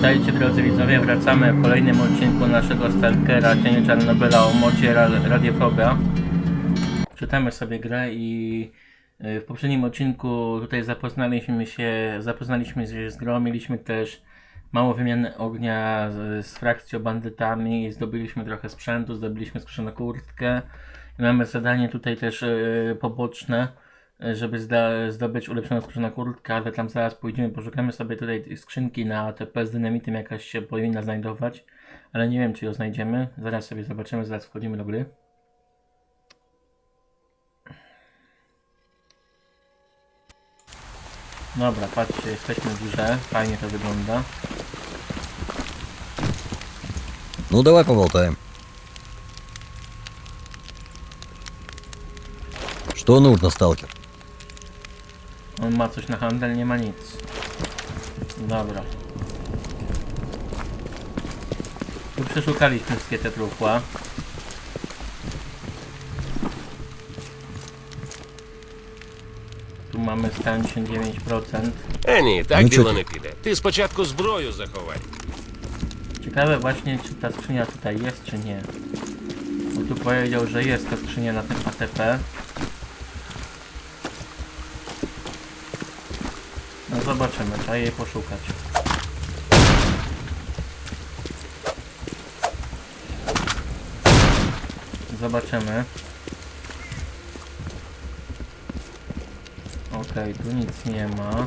Witajcie drodzy widzowie, wracamy w kolejnym odcinku naszego Stalkera Cienie Czarnobyla o modzie ra Radiofobia. Czytamy sobie grę i y, w poprzednim odcinku tutaj zapoznaliśmy się, zapoznaliśmy się z grą, mieliśmy też mało wymiany ognia z, z frakcją bandytami, zdobyliśmy trochę sprzętu, zdobyliśmy skrzynę kurtkę. Mamy zadanie tutaj też y, poboczne żeby zda, zdobyć ulepszoną skrzynę kurtkę, ale tam zaraz pójdziemy, poszukamy sobie tutaj skrzynki na ATP z dynamitem, jakaś się powinna znajdować, ale nie wiem czy ją znajdziemy, zaraz sobie zobaczymy, zaraz wchodzimy do gry. Dobra, patrzcie, jesteśmy w grze, fajnie to wygląda. Ну, давай поболтаем. Что нужно, сталкер? On ma coś na handel, nie ma nic. Dobra. Tu przeszukaliśmy wszystkie te truchła. Tu mamy stan 99%. Е, ні, так Ну, діло чого не піде. Ти спочатку зброю заховай. Ciekawe właśnie, czy ta skrzynia tutaj jest, czy nie. Bo tu powiedział, że jest ta skrzynia na tym ATP. Zobaczymy, trzeba jej poszukać. Zobaczymy. Okej, tu nic nie ma.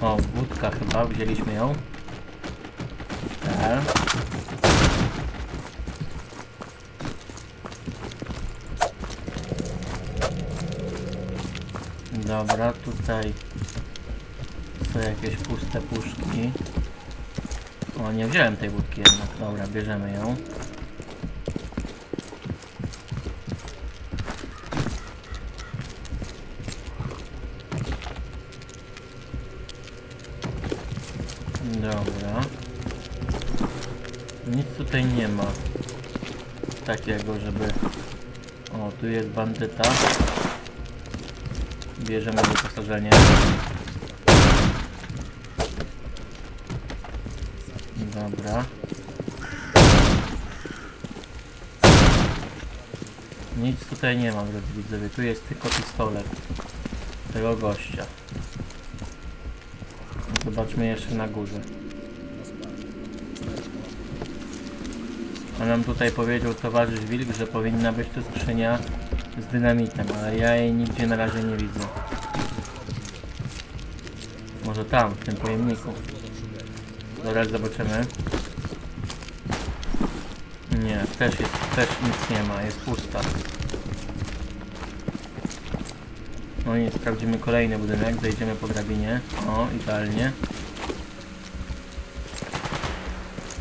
O, wódka chyba, wzięliśmy ją. Tak. Dobra, tutaj są jakieś puste puszki. O, nie wziąłem tej wódki jednak. Dobra, bierzemy ją. Dobra. Nic tutaj nie ma. Takiego, żeby... O, tu jest bandyta. Bierzemy wyposażenie. Dobra. Nic tutaj nie ma, drodzy widzowie. Tu jest tylko pistolet tego gościa. Zobaczmy jeszcze na górze. A nam tutaj powiedział towarzysz Wilk, że powinna być tu skrzynia z dynamitem, ale ja jej nigdzie na razie nie widzę. Może tam, w tym pojemniku. Zaraz zobaczymy. Nie, też jest, też nic nie ma, jest pusta. No i sprawdzimy kolejny budynek, zejdziemy po drabinie. O, idealnie.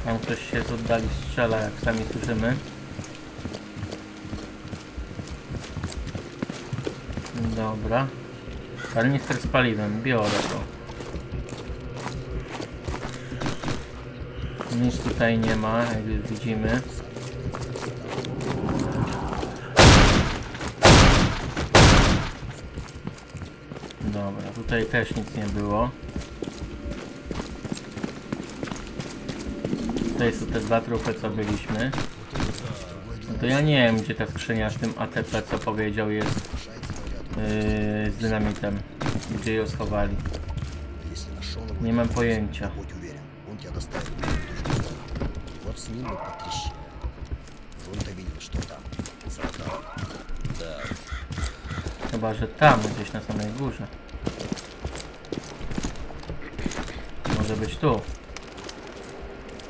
Tam ktoś się z oddali strzela, jak sami słyszymy. Dobra. Kanister z paliwem, biorę to. Nic tutaj nie ma, jak widzimy. Dobra, tutaj też nic nie było. Tutaj są te dwa trupy, co byliśmy. No to ja nie wiem, gdzie ta skrzynia z tym ATP, co powiedział, jest yy, z dynamitem. Gdzie ją schowali. Nie mam pojęcia. Будь уверен, он тебя доставит. Вот с ним мы потрещим. Вон-то видел, что там. Солдат. Да, Chyba, że tam, gdzieś na samej górze. Może być tu.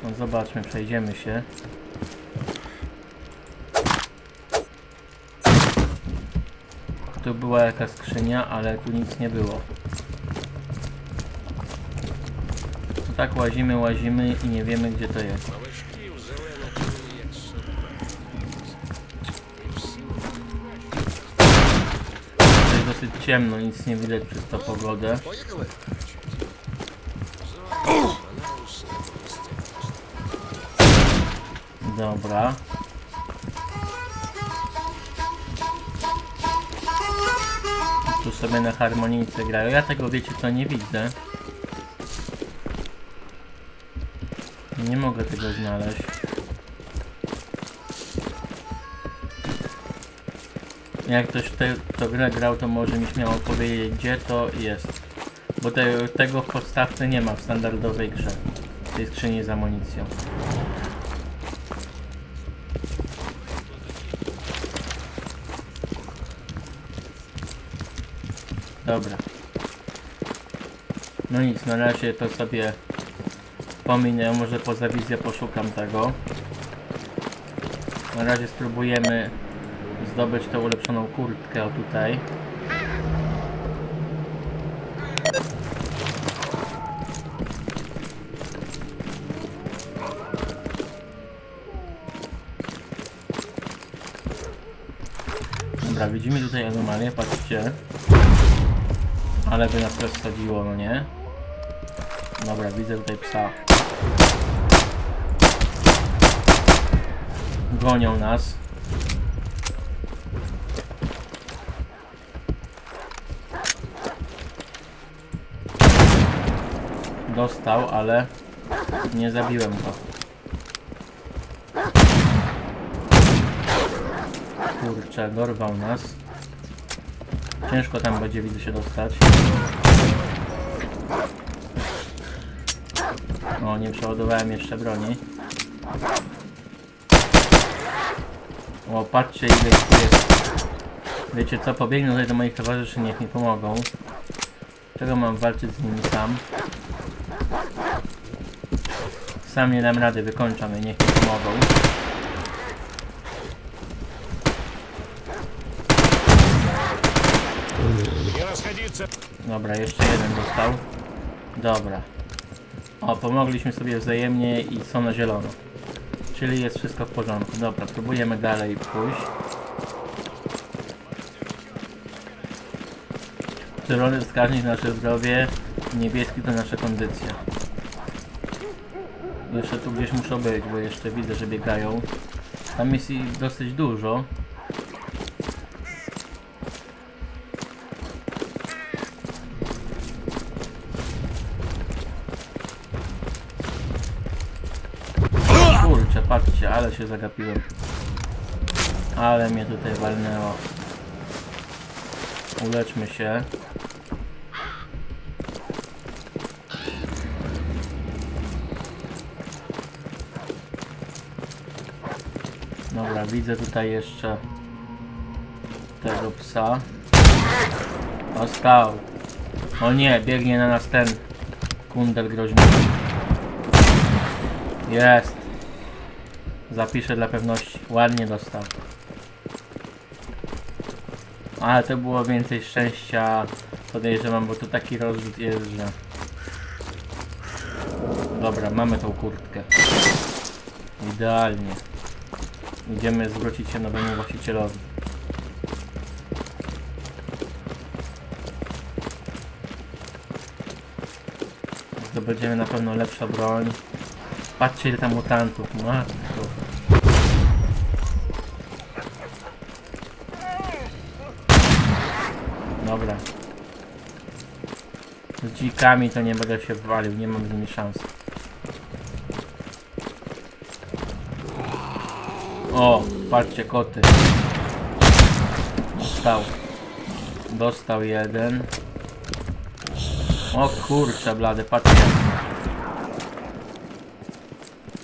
No zobaczmy, przejdziemy się. Tu była jakaś skrzynia, ale tu nic nie było. Tak łazimy, łazimy i nie wiemy gdzie to jest. To jest dosyć ciemno, nic nie widać przez tą pogodę. Dobra. Tu sobie na harmonijce grają. Ja tego wiecie co nie widzę. Nie mogę tego znaleźć. Jak ktoś te, to grę grał, to może mi śmiało powiedzieć, gdzie to jest. Bo te, tego w podstawce nie ma w standardowej grze. W tej skrzyni z amunicją. Dobra. No nic, na razie to sobie pominę, może poza wizję poszukam tego. Na razie spróbujemy zdobyć tą ulepszoną kurtkę o tutaj. Dobra, widzimy tutaj anomalię, patrzcie. Ale by nas rozsadziło, no nie? Dobra, widzę tutaj psa. Gonią nas. Dostał, ale nie zabiłem go. Kurczę, dorwał nas. Ciężko tam będzie widzę się dostać. O, nie przeładowałem jeszcze broni. O, patrzcie ile ich jest. Wiecie co, pobiegnę tutaj do moich towarzyszy, niech mi pomogą. Czego mam walczyć z nimi sam? Sam nie dam rady, wykończam je, niech mi pomogą. Dobra, jeszcze jeden dostał. Dobra. O, pomogliśmy sobie wzajemnie i są na zielono. Czyli jest wszystko w porządku. Dobra, próbujemy dalej pójść. Czerwony wskaźnik nasze zdrowie, niebieski to nasza kondycja. Jeszcze tu gdzieś muszą być, bo jeszcze widzę, że biegają. Tam jest ich dosyć dużo. Kurczę, patrzcie, ale się zagapiłem. Ale mnie tutaj walnęło. Uleczmy się. Dobra, widzę tutaj jeszcze tego psa. Dostał. O nie, biegnie na nas ten kundel groźny. Jest. Zapiszę dla pewności. Ładnie dostał. Ale to było więcej szczęścia. Podejrzewam, bo tu taki rozrzut jest, że... Dobra, mamy tą kurtkę. Idealnie. Idziemy zwrócić się nowemu właścicielowi. Zdobędziemy na pewno lepszą broń. Patrzcie ile tam mutantów, matko. Dobra. Z dzikami to nie będę się walił, nie mam z nimi szans. O, patrzcie koty. Dostał. Dostał jeden. O kurczę blady, patrzcie.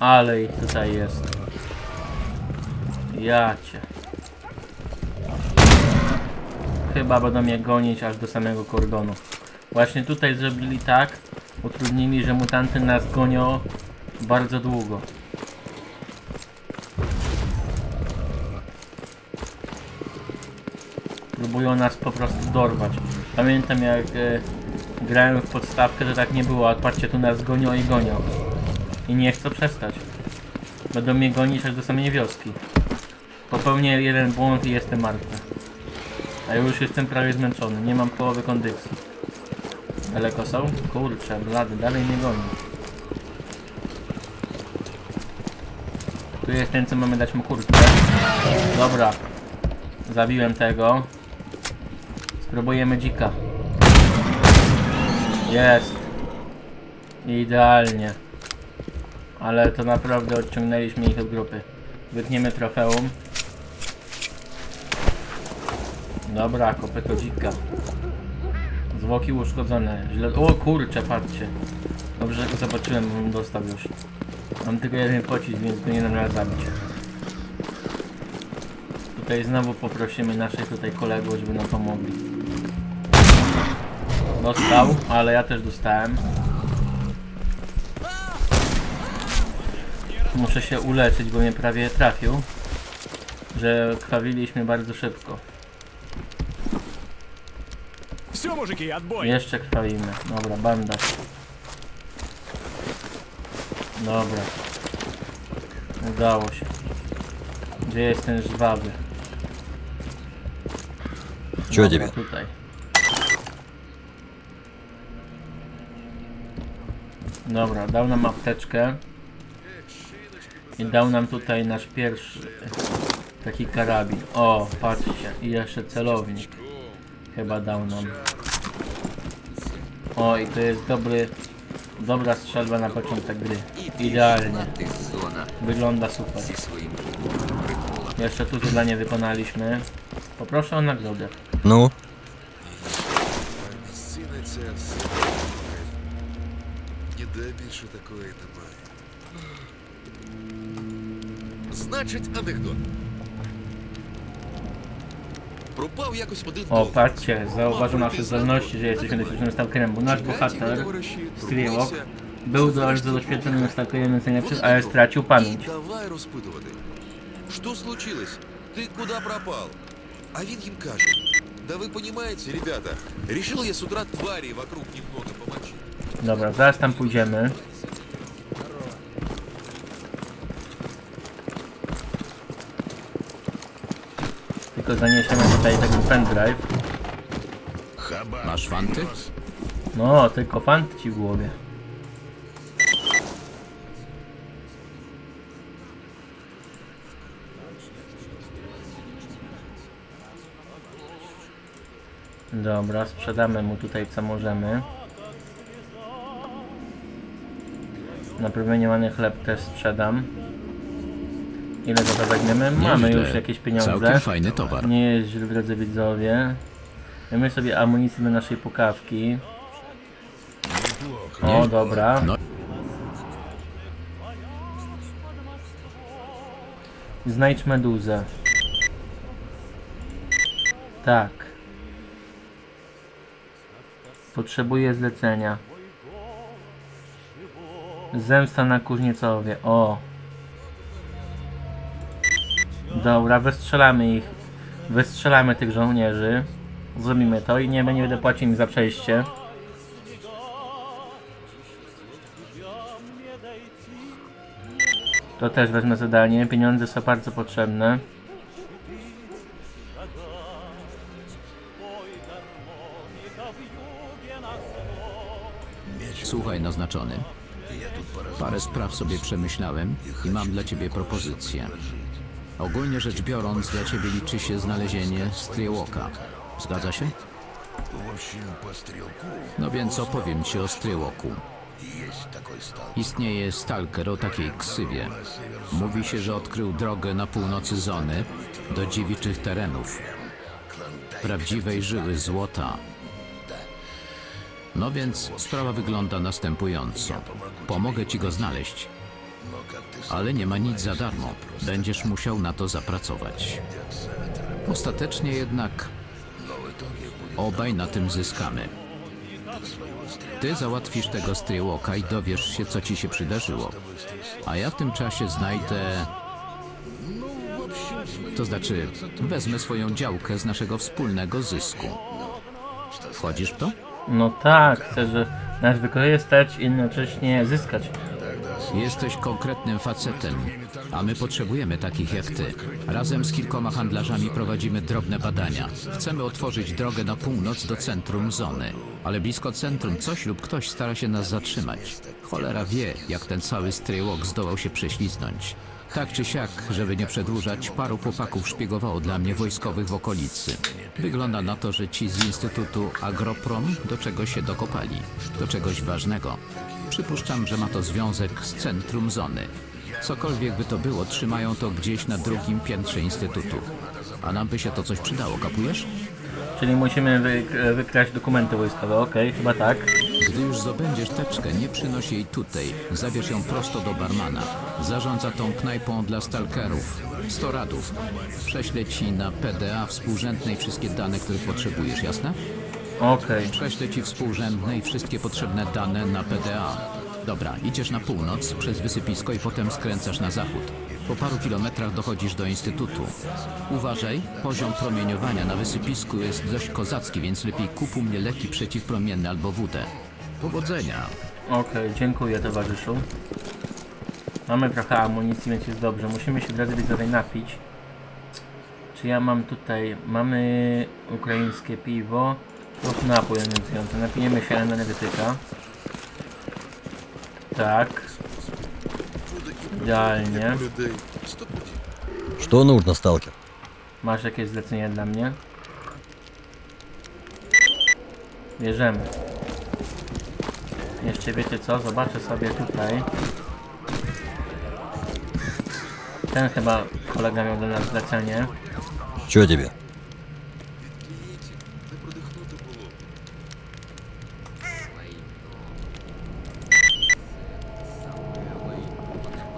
Ale ich tutaj jest. Jacie. Chyba będą mnie gonić aż do samego kordonu. Właśnie tutaj zrobili tak, utrudnili, że mutanty nas gonią bardzo długo. Próbują nas po prostu dorwać. Pamiętam jak e, grałem w podstawkę, to tak nie było, a patrzcie tu nas gonią i gonią. I nie chcą przestać. Będą mnie gonić aż do samej wioski. Popełnię jeden błąd i jestem martwy. A już jestem prawie zmęczony, nie mam połowy kondycji. Daleko są? Kurczę, blady, dalej mnie goni. Tu jest ten, co mamy dać mu kurtkę. Dobra. Zabiłem tego. Próbujemy dzika. Jest. Idealnie. Ale to naprawdę odciągnęliśmy ich od grupy. Wytniemy trofeum. Dobra, kopyto dzika. Zwłoki uszkodzone. Źle... O kurczę, patrzcie. Dobrze, że go zobaczyłem, dostał już. Mam tylko jeden pocisk, więc go nie dam rady zabić. Tutaj znowu poprosimy naszych tutaj kolegów, żeby nam pomogli. Dostał, ale ja też dostałem. Muszę się uleczyć, bo mnie prawie trafił. Że krwawiliśmy bardzo szybko. Все, мужики, отбой! Jeszcze krwawimy. Dobra, bandaż. Dobra. Udało się. Gdzie jest ten żwawy? Чё Dobra, тебе? tutaj. Dobra, dał nam apteczkę. I dał nam tutaj nasz pierwszy taki karabin. O, patrzcie. I jeszcze celownik. Chyba dał nam. O, i to jest dobry, dobra strzelba na początek gry. Idealnie. Wygląda super. Jeszcze tu zadanie wykonaliśmy. Poproszę o nagrodę. Ну, Місцина ця все. Ніде більше такої немає. Значить, анекдот. Пропав якось один O, долар. patrzcie, zauważył nasze zdolności, że jesteśmy doświadczonym stalkerem, bo nasz bohater, Strielok, był bardzo doświadczonym stalkerem, więc najlepszy, ale stracił І pamięć. давай розпитувати. Що случилось? Ти куди пропал? А він їм каже. Да вы понимаете, ребята, решил я с утра тварей вокруг немного помочить. Dobra, zaraz tam pójdziemy. Tylko zaniesiemy tutaj taki pendrive. Masz fanty? No, tylko fant ci w głowie. Dobra, sprzedamy mu tutaj co możemy. Napromieniowany chleb też sprzedam. Ile za to weźmiemy? Mamy Nieźle. już jakieś pieniądze. Całkiem fajny towar. Nie jest źle, drodzy widzowie. Mamy sobie amunicję do naszej pukawki. O, dobra. No. Znajdź meduzę. Tak. Potrzebuję zlecenia. Zemsta na Kuźniecowie. O. Dobra, wystrzelamy ich. Wystrzelamy tych żołnierzy. Zrobimy to i nie będę płacił im za przejście. To też wezmę zadanie. Pieniądze są bardzo potrzebne. Słuchaj, naznaczony. Parę spraw sobie przemyślałem i mam dla ciebie propozycję. Ogólnie rzecz biorąc, dla ciebie liczy się znalezienie Striełoka. Zgadza się? No więc opowiem ci o Striełoku. Istnieje stalker o takiej ksywie. Mówi się, że odkrył drogę na północy zony do dziewiczych terenów. Prawdziwej żyły złota. No więc sprawa wygląda następująco. Pomogę ci go znaleźć. Ale nie ma nic za darmo. Będziesz musiał na to zapracować. Ostatecznie jednak obaj na tym zyskamy. Ty załatwisz tego stryłoka i dowiesz się, co ci się przydarzyło. A ja w tym czasie znajdę... To znaczy, wezmę swoją działkę z naszego wspólnego zysku. Wchodzisz w to? No tak, chcę, że nas wykorzystać i jednocześnie zyskać. Jesteś konkretnym facetem, a my potrzebujemy takich jak ty. Razem z kilkoma handlarzami prowadzimy drobne badania. Chcemy otworzyć drogę na północ do centrum zony, ale blisko centrum coś lub ktoś stara się nas zatrzymać. Cholera wie, jak ten cały stryłok zdołał się prześliznąć. Tak czy siak, żeby nie przedłużać, paru chłopaków szpiegowało dla mnie wojskowych w okolicy. Wygląda na to, że ci z Instytutu Agroprom do czegoś się dokopali. Do czegoś ważnego. Przypuszczam, że ma to związek z centrum zony. Cokolwiek by to było, trzymają to gdzieś na drugim piętrze Instytutu. A nam by się to coś przydało, kapujesz? Czyli musimy wy, wykraść dokumenty wojskowe, okej, chyba tak. Gdy już zdobędziesz teczkę, nie przynoś jej tutaj. Zabierz ją prosto do barmana. Zarządza tą knajpą dla stalkerów. 100 radów. Prześlę ci na PDA współrzędnej wszystkie dane, których potrzebujesz, jasne? Okej, Prześlę ci współrzędnej wszystkie potrzebne dane na PDA. Dobra, idziesz na północ przez wysypisko i potem skręcasz na zachód. Po paru kilometrach dochodzisz do instytutu. Uważaj, poziom promieniowania na wysypisku jest dość kozacki, więc lepiej kup u mnie leki przeciwpromienne albo wódę. Powodzenia! okej, dziękuję towarzyszu. Mamy trochę amunicji, więc jest dobrze. Musimy się drodzy widzowie napić. Czy ja mam tutaj... Mamy ukraińskie piwo. Plus napój energetyzujący. Napijemy się energetyka. Tak. Idealnie. Людей. Что будет? Что нужно, сталкер? Masz jakieś zlecenie dla mnie? Bierzemy. Jeszcze wiecie co? Zobaczę sobie tutaj. Ten chyba kolega miał do nas zlecenie. Чё тебе?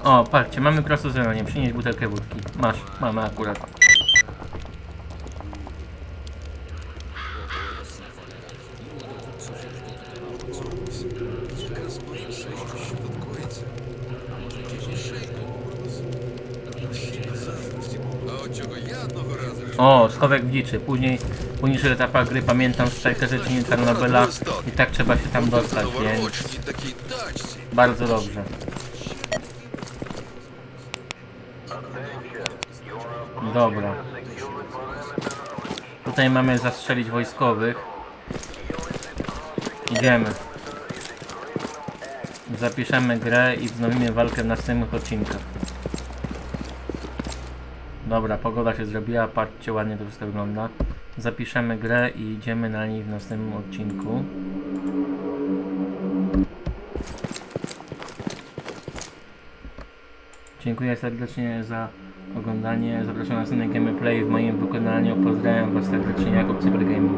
O, patrzcie, mamy prosto zelenie. Przynieś butelkę wódki. Masz, mamy akurat. O, schowek w. Później poniżej etapa gry pamiętam strajkę rzeczy Tarnobela i tak trzeba się tam dostać, więc bardzo dobrze. Dobra. Tutaj mamy zastrzelić wojskowych. Idziemy. Zapiszemy grę i wznowimy walkę w następnych odcinkach. Dobra, pogoda się zrobiła, patrzcie ładnie to wszystko wygląda. Zapiszemy grę i idziemy na niej w następnym odcinku. Dziękuję serdecznie za oglądanie. Zapraszam na następny gameplay w moim wykonaniu. Pozdrawiam Was serdecznie, Jakub Cybergaming.